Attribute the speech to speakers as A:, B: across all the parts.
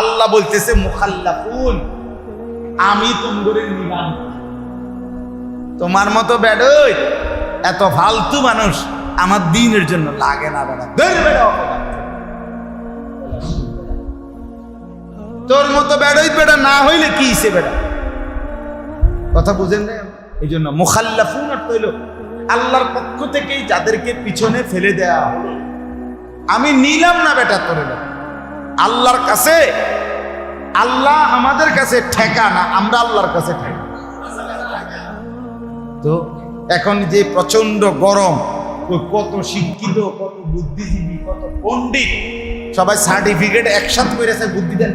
A: আল্লাহ বলতেছে, মুখাল্লাফুন, আমি তোমাদের নিলাম তোমার মতো বেডই, এত ফালতু মানুষ আমার দিনের জন্য লাগে না বেড়া। বেড়া তোর মতো বেড়ই বেড়া না হইলে কি সে বেড়া? কথা বুঝেন না এই জন্য মুখাল্লাফুন অর্থ হইল, আল্লাহর পক্ষ থেকেই যাদেরকে পিছনে ফেলে দেয়া হলো। আমি নিলাম না বেটা তোরে বেটা। আল্লাহর কাছে, আল্লাহ আমাদের কাছে ঠেকা না, আমরা আল্লাহর কাছে ঠেকা। তো এখন যে প্রচণ্ড গরম কত শিক্ষিত, কত বুদ্ধিজীবী, কত পণ্ডিত, সবাই সার্টিফিকেট একসাথ করেছে বুদ্ধি দেন।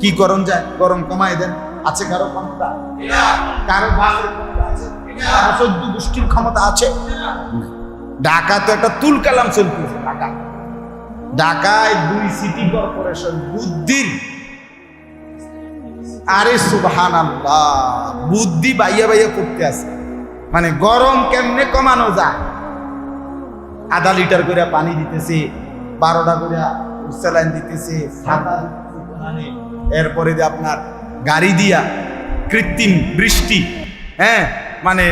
A: কি গরম যায়? গরম কমাই দেন। আছে কারও ক্ষমতা? কারও আছে? গোষ্ঠীর ক্ষমতা আছে? ঢাকা তো একটা তুল কালাম চলতেছে, ঢাকা। ঢাকায় দুই সিটি কর্পোরেশন বুদ্ধির। আরে সুবহান আল্লাহ বুদ্ধি বাইয়া বাইয়া করতে আছে। মানে গরম কেমনে কমানো যায়? আধা লিটার করে পানি দিতেছে, বারোটা করে স্যালাইন দিতেছে এরপরে যে আপনার গাড়ি দিয়া কৃত্রিম বৃষ্টি হ্যাঁ মানে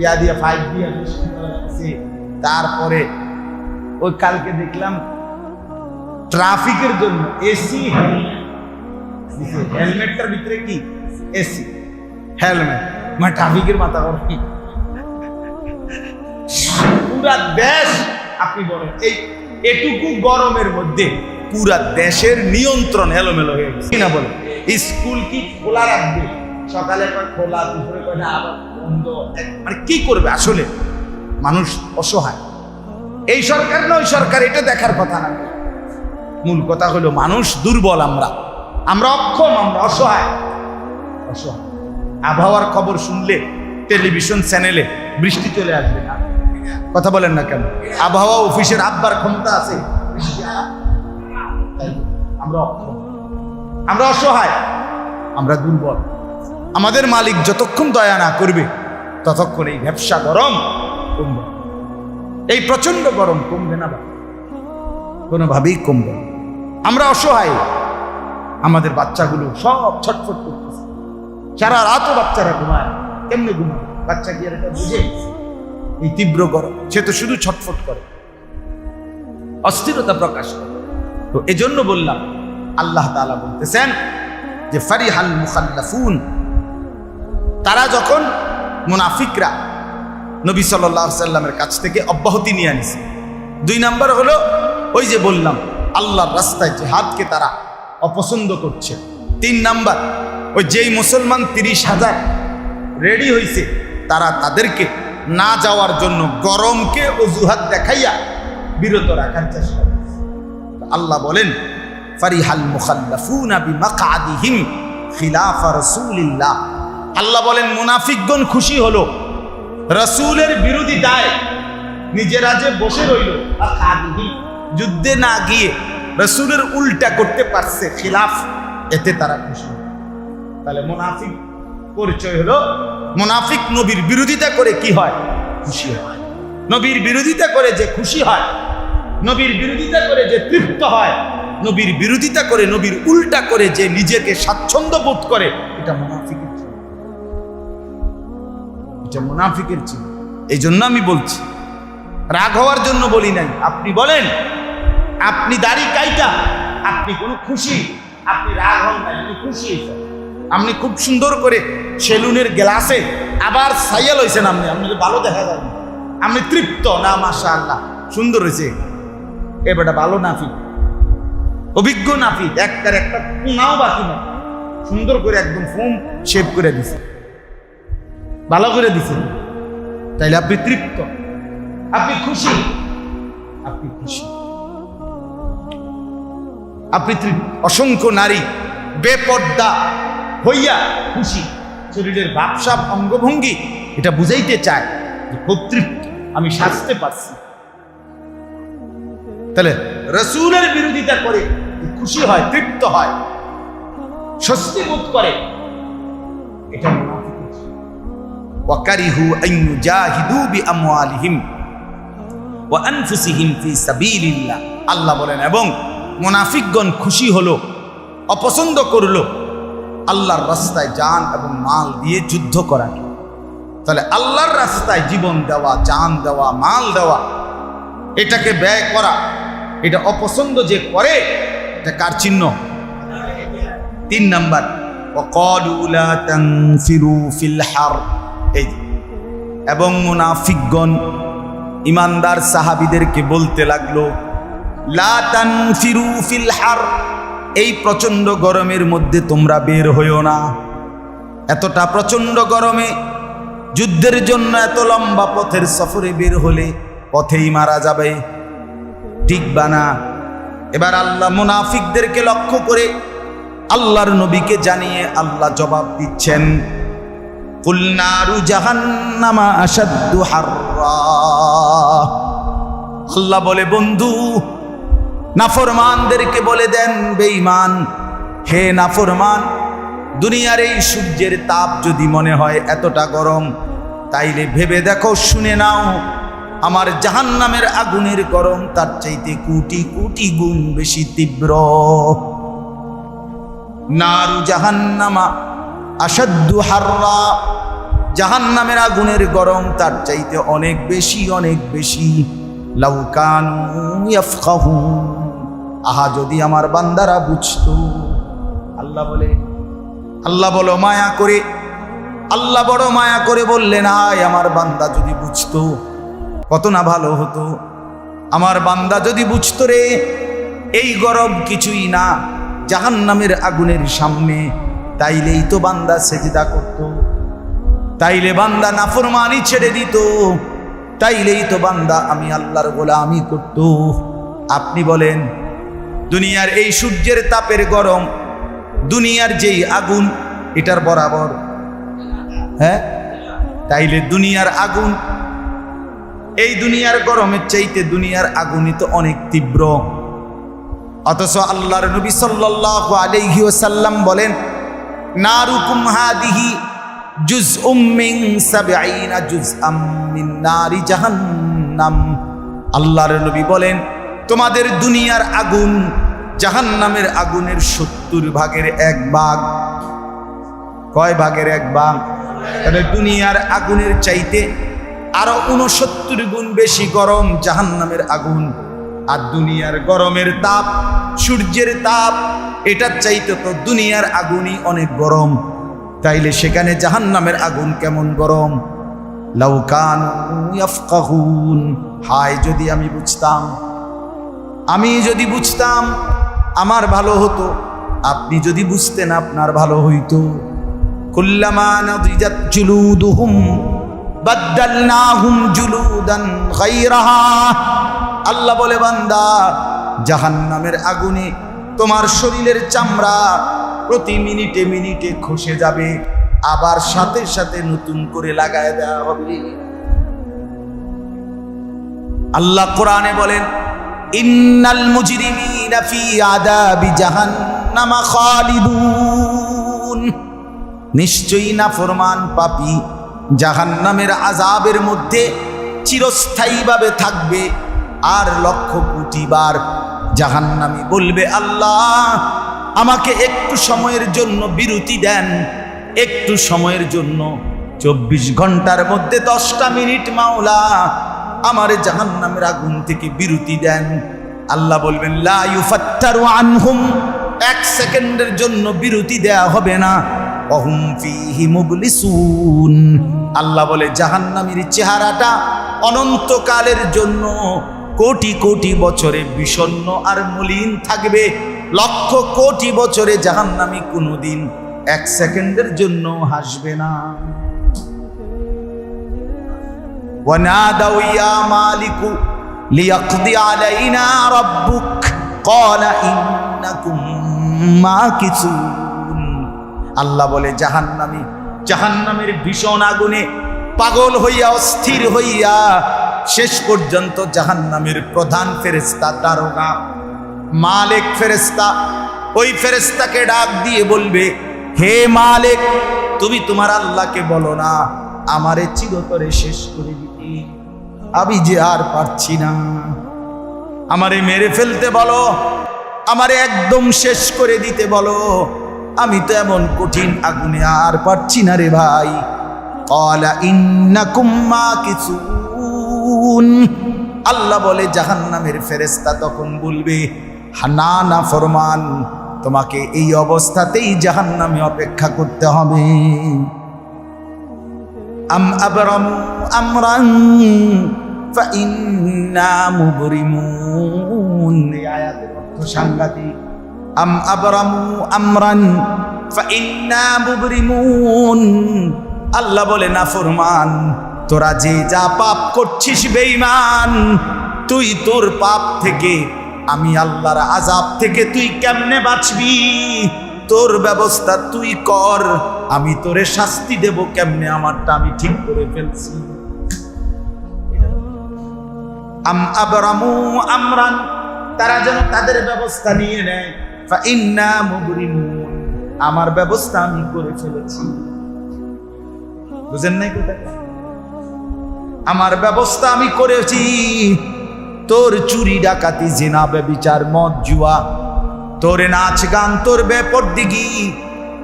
A: ইয়া দিয়া ফাইভ দিয়া বৃষ্টি তারপরে ওই কালকে দেখলাম ট্রাফিকের জন্য এসি হেলমেটটার ভিতরে কি? এসি। হেলমেট। মানে ট্রাফিকের মাথা গরম। পুরা দেশ, আপনি বলেন, এই এটুকু গরমের মধ্যে পুরা দেশের নিয়ন্ত্রণ এলোমেলো হয়ে গেছে। কিনা বলেন? স্কুল কি খোলা রাখবে? সকালে খোলা, দুপুরে আবার বন্ধ মানে কি করবে আসলে? মানুষ অসহায়। এই সরকার নয়, সরকার এটা দেখার কথা না। মূল কথা হলো মানুষ দুর্বল আমরা। আমরা অক্ষম, আমরা অসহায়। অসহায়। আবহাওয়ার খবর শুনলে, টেলিভিশন চ্যানেলে বৃষ্টি চলে আসবে না। কথা বলেন না কেন? আবহাওয়া অফিসের আব্বার ক্ষমতা আছে। আমরা অক্ষম। আমরা অসহায়। আমরা দুর্বল। আমাদের মালিক যতক্ষণ দয়া না করবে, ততক্ষণ এই ব্যবসা গরম কমবে। এই প্রচণ্ড গরম কমবে না কোনোভাবেই কমবে। আমরা অসহায়। আমাদের বাচ্চাগুলো সব ছটফট করতেছে। সারা রাতও বাচ্চারা ঘুমায় কেমনে ঘুমায় বাচ্চা কি আর এটা বুঝে? এই তীব্র গরম। সে তো শুধু ছটফট করে। অস্থিরতা প্রকাশ করে। তো এজন্য বললাম, আল্লাহ তাআলা বলতেছেন যে, ফারিহাল মুখাল্লাফুন। তারা যখন মুনাফিকরা নবী সাল্লাহ সাল্লামের কাছ থেকে অব্যাহতি নিয়ে আনিছে। দুই নাম্বার হলো, ওই যে বললাম, আল্লাহর রাস্তায় জেহাদকে তারা অপছন্দ করছে। তিন নাম্বার, ওই যেই মুসলমান তিরিশ হাজার রেডি হয়েছে তারা তাদেরকে না যাওয়ার জন্য গরমকে অজুহাত দেখাইয়া বিরত রাখার চেষ্টা আল্লাহ বলেন, ফারিহাল মুখাল্লাফুনা বিমাকআদিহিম খিলাফা রাসূলিল্লাহ। আল্লাহ বলেন, মুনাফিকগণ খুশি হলো রসুলের বিরোধিতায় নিজেরা যে বসে রইল যুদ্ধে না গিয়ে রসুলের উল্টা করতে পারছে খিলাফ, এতে তারা খুশি হলো। তাহলে মুনাফিক পরিচয় হলো, মুনাফিক নবীর বিরোধিতা করে কি হয় খুশি হয় নবীর বিরোধিতা করে যে খুশি হয়, নবীর বিরোধিতা করে যে তৃপ্ত হয়, নবীর বিরোধিতা করে, নবীর উল্টা করে যে নিজেকে স্বাচ্ছন্দ্য বোধ করে, এটা মুনাফিকের চিহ্ন এটা মুনাফিকের চিহ্ন এই জন্য আমি বলছি, রাগ হওয়ার জন্য বলি নাই। আপনি বলেন, আপনি দাড়ি কাইটা, আপনি কোনো খুশি, আপনি রাগ হন নাই আপনি খুশি। আপনি খুব সুন্দর করে সেলুনের গ্লাসে আবার সাইয়াল হয়েছেন আপনি, আপনাকে ভালো দেখা যায় না। আপনি তৃপ্ত? না মাশা আল্লাহ সুন্দর হয়েছে। এ বেটা ভালো নাফি অভিজ্ঞ নাফি একটার একটা কোনাও বাকি না সুন্দর করে একদম ফোম শেপ করে দিছে। ভালো করে দিছে। তাইলে আপনি তৃপ্ত। আপনি খুশি? আপনি খুশি। আপনি তৃপ্ত। অসংখ্য নারী বেপর্দা হইয়া খুশি। শরীরের ভাবসাব, অঙ্গভঙ্গি, এটা বুঝাইতে চায় যে খুব তৃপ্ত। আমি সাজতে পারছি। তাহলে রসুলের বিরোধিতা করে খুশি হয়, তৃপ্ত হয়, স্বস্তি বোধ করে, এটা। وكرهوا أن يجاهدوا بأموالهم وأنفسهم في سبيل الله আল্লাহ বলেন এবং মুনাফিকগণ খুশি হলো অপছন্দ করলো আল্লাহর রাস্তায় যান এবং মাল দিয়ে যুদ্ধ করাকে তাহলে আল্লাহর রাস্তায় জীবন দেওয়া জান দেওয়া মাল দেওয়া এটাকে ব্যয় করা এটা অপছন্দ যে করে এটা কার চিহ্ন তিন নাম্বার وقالوا لا تنفروا في الحر এই এবং মুনাফিকগণ, ইমানদার সাহাবিদেরকে বলতে লাগল হার এই প্রচণ্ড গরমের মধ্যে তোমরা বের হইও না। এতটা প্রচণ্ড গরমে, যুদ্ধের জন্য এত লম্বা পথের সফরে বের হলে পথেই মারা যাবে। ঠিক বানা এবার আল্লাহ মুনাফিকদেরকে লক্ষ্য করে আল্লাহর নবীকে জানিয়ে আল্লাহ জবাব দিচ্ছেন জাহান্নামা আল্লাহ বলে, বন্ধু, নাফরমানদেরকে বলে দেন, বেঈমান, হে নাফরমান, দুনিয়ার এই সূর্যের তাপ যদি মনে হয় এতটা গরম, তাইলে ভেবে দেখো, শুনে নাও, আমার জাহান্নামের আগুনের গরম তার চাইতে কোটি কোটি গুণ বেশি তীব্র। নারু জাহান্নামা আসাদ্দু হাররা, জাহান্নামের আগুনের গরম তার চাইতে অনেক বেশি অনেক বেশি। আহা, যদি আমার বান্দারা বুঝতো। আল্লাহ বলে, আল্লাহ বলো, মায়া করে, আল্লাহ বড় মায়া করে বললেন, আয়, আমার বান্দা যদি বুঝতো। কত না ভালো হতো। আমার বান্দা যদি বুঝতো রে, এই গরম কিছুই না, জাহান্নামের আগুনের সামনে। তাইলেই তো বান্দা সেজদা করত। তাইলে বান্দা নাফরমানি ছেড়ে দিত। তাইলেই তো বান্দা আমি আল্লাহর গোলামি করত। আপনি বলেন, দুনিয়ার এই সূর্যের তাপের গরম, দুনিয়ার যেই আগুন, এটার বরাবর। হ্যাঁ? তাইলে দুনিয়ার আগুন, এই দুনিয়ার গরমের চাইতে দুনিয়ার আগুনই তো অনেক তীব্র। অথচ আল্লাহর নবী সাল্লাল্লাহু আলাইহি ওয়াসাল্লাম বলেন নারুকুম হাদিহি জুজউম মিন সাবঈনা জুজআম মিন নারি জাহান্নাম। আল্লাহর নবী বলেন, তোমাদের দুনিয়ার আগুন জাহান্নামের আগুনের সত্তর ভাগের এক ভাগ। কয় ভাগের এক ভাগ? তাহলে দুনিয়ার আগুনের চাইতে আরও উনসত্তর গুণ বেশি গরম জাহান্নামের আগুন। আর দুনিয়ার গরমের তাপ সূর্যের তাপ, এটার চাইতে তো দুনিয়ার আগুনই অনেক গরম। তাইলে সেখানে জাহান্নামের আগুন কেমন গরম? লাউকান হায়, যদি আমি বুঝতাম, আমি যদি বুঝতাম, আমার ভালো হতো। আপনি যদি বুঝতেন, আপনার ভালো হইতো। আল্লাহ বলে, বান্দা জাহান্নামের আগুনে তোমার শরীরের চামড়া প্রতি মিনিটে মিনিটে খসে যাবে, আবার সাথে সাথে নতুন করে লাগায় দেওয়া হবে। আল্লাহ কোরআনে বলেন, ইন্নাল মুজরিমিনা ফি আদাবি জাহান্নামা খালিদুন। নিশ্চয়ই না ফরমান পাপি জাহান্নামের আযাবের মধ্যে চিরস্থায়ীভাবে থাকবে আর লক্ষ কোটি বার জাহান্নামি বলবে, আল্লাহ, আমাকে একটু সময়ের জন্য বিরতি দেন। একটু সময়ের জন্য চব্বিশ ঘণ্টার মধ্যে দশটা মিনিট মাওলা আমার জাহান্নামের আগুন থেকে বিরতি দেন। আল্লাহ বলবেন আনহুম, এক সেকেন্ডের জন্য বিরতি দেয়া হবে না। আল্লাহ বলে, জাহান্নামীর চেহারাটা অনন্তকালের জন্য কোটি কোটি বছরে বিষণ্ণ আর মলিন থাকবে লক্ষ কোটি বছরে জাহান্নামী কোনোদিন এক সেকেন্ডের জন্য হাসবে না ونادوا يا مالك ليقضي علينا ربك قال إنكم ماكثون আল্লাহ বলে জাহান্নামী জাহান্নামের ভীষণ আগুনে পাগল হইয়া অস্থির হইয়া শেষ পর্যন্ত জাহান্নামের প্রধান ফেরেস্তা দারোগা, মালিক ফেরেস্তা ওই ফেরেস্তাকে ডাক দিয়ে বলবে, হে মালিক, তুমি তোমার আল্লাহকে বলো না, আমারে চিরতরে শেষ করে দিতে। আমি যে আর পারছি না। আমারে মেরে ফেলতে বলো, আমারে একদম শেষ করে দিতে বলো। আমি তো এমন কঠিন আগুনে আর পারছি না রে ভাই। কলা ইন্নাকুম মাকিসুন। আল্লাহ বলে, জাহান্নামের ফেরেশতা তখন বলবে না না ফরমান, তোমাকে এই অবস্থাতেই জাহান্নামে অপেক্ষা করতে হবে। আমরান সাংঘাতিক। আমরান আল্লাহ বলে, না ফরমান তোরা যে যা পাপ করছিস বেঈমান, তুই তোর পাপ থেকে, আমি আল্লাহর আজাব থেকে তুই কেমনে বাঁচবি? তোর ব্যবস্থা তুই কর, আমি তোরে শাস্তি দেব কেমনে? আমারটা আমি ঠিক করে ফেলছি। আম আমরান, তারা যেন তাদের ব্যবস্থা নিয়ে নেয়। আমার ব্যবস্থা আমি করে ফেলেছি। বুঝেন নাই কোথায় আমার ব্যবস্থা আমি করেছি। তোর চুরি ডাকাতি, জেনা বিচার মদ, জুয়া, তোর নাচ গান, তোর ব্যাপর দিঘি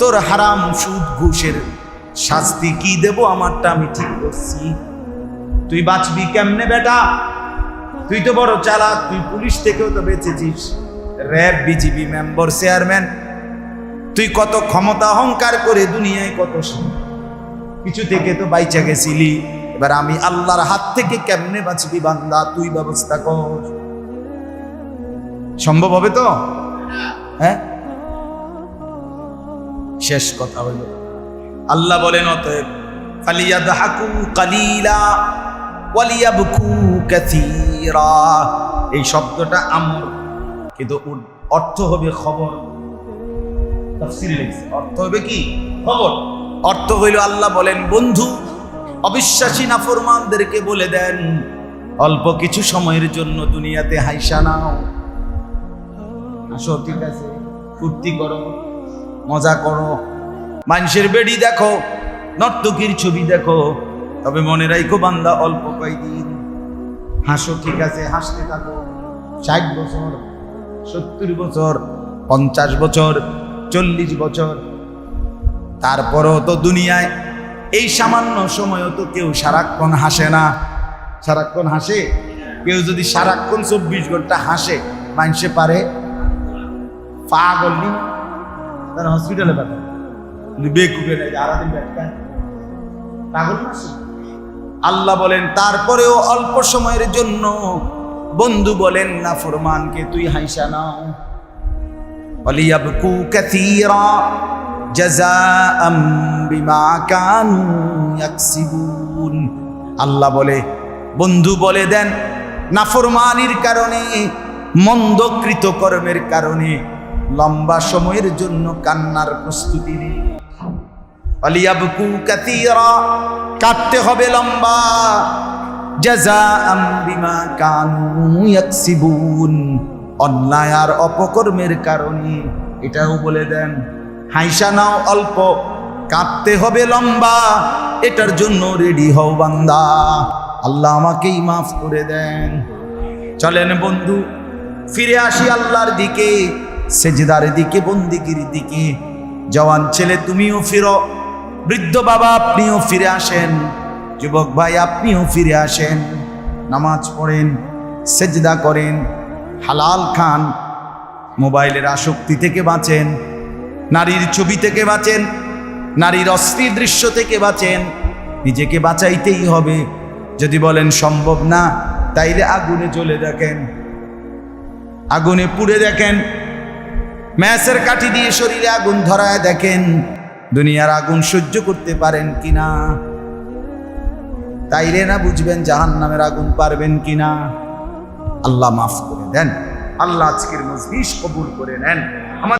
A: তোর হারাম সুদ, ঘুষের শাস্তি কি দেব আমারটা আমি ঠিক করছি। তুই বাঁচবি কেমনে বেটা? তুই তো বড় চালাক, তুই পুলিশ থেকেও তো বেঁচেছিস। র্যাব, বিজিবি মেম্বার, চেয়ারম্যান, তুই কত ক্ষমতা অহংকার করে দুনিয়ায় কত কিছু থেকে তো বাইচা গেছিলি। এবার আমি আল্লাহর হাত থেকে কেমনে বাঁচবি বান্দা? তুই ব্যবস্থা কর। সম্ভব হবে তো? হ্যাঁ? শেষ কথা হলো। আল্লাহ বলেন, অতএব ফালিয়াদহাকু কালিলা ওয়ালিয়াবকু কাসীরা। এই শব্দটা আমর কিন্তু অর্থ হবে খবর। অর্থ হবে কি? খবর। অর্থ হইল আল্লাহ বলেন, বন্ধু অবিশ্বাসী নাফরমানদেরকে বলে দেন, অল্প কিছু সময়ের জন্য দুনিয়াতে হাইসা নাও। আসো, ঠিক আছে, ফুর্তি করো, মজা করো। মানুষের বেড়ি দেখো, নর্তকীর ছবি দেখো, তবে মনে রাখো বান্দা অল্প কয়দিন। হাসো, ঠিক আছে, হাসতে থাকো, ষাট বছর, সত্তর বছর, পঞ্চাশ বছর, চল্লিশ বছর। তারপরও তো দুনিয়ায় এই সামান্য সময়ও তো কেউ সারাক্ষণ হাসে না। সারাক্ষণ হাসে? কেউ যদি সারাক্ষণ চব্বিশ ঘণ্টা হাসে মানুষে পারে? পাগল তারা হসপিটালে পাঠায়। আল্লাহ বলেন, তারপরেও অল্প সময়ের জন্য বন্ধু বলেন না ফরমানকে, তুই হাইসা নাও। অলিয়াবকু কাথীরা জাযাআম বিমা কানু আল্লাহ বলে, বন্ধু বলে দেন, নাফরমানির কারণে মন্দ কৃতকর্মের কারণে, লম্বা সময়ের জন্য কান্নার প্রস্তুতি নিন। অলিয়াবকু কাটতে হবে লম্বা। অন্যায় আর অপকর্মের কারণে, এটাও বলে দেন, হাইসা নাও অল্প। কাঁদতে হবে লম্বা, এটার জন্য রেডি হও বান্দা। আল্লাহ আমাকেই মাফ করে দেন। চলেন বন্ধু, ফিরে আসি আল্লাহর দিকে, সেজদার দিকে, বন্দিগির দিকে। জওয়ান ছেলে, তুমিও ফিরো। বৃদ্ধ বাবা, আপনিও ফিরে আসেন। যুবক ভাই, আপনিও ফিরে আসেন। নামাজ পড়েন, সেজদা করেন, হালাল খান। মোবাইলের আসক্তি থেকে বাঁচেন, নারীর ছবি থেকে বাঁচেন নারীর অস্থির দৃশ্য থেকে বাঁচেন, নিজেকে বাঁচাইতেই হবে। যদি বলেন সম্ভব না, তাইলে আগুনে চলে দেখেন। আগুনে পুড়ে দেখেন। ম্যাসের কাঠি দিয়ে শরীরে আগুন ধরায় দেখেন, দুনিয়ার আগুন সহ্য করতে পারেন কিনা। তাইলে না বুঝবেন জাহান নামের আগুন পারবেন কিনা। আল্লাহ মাফ করে দেন। আল্লাহ আজকের মজলিস কবুল করে নেন।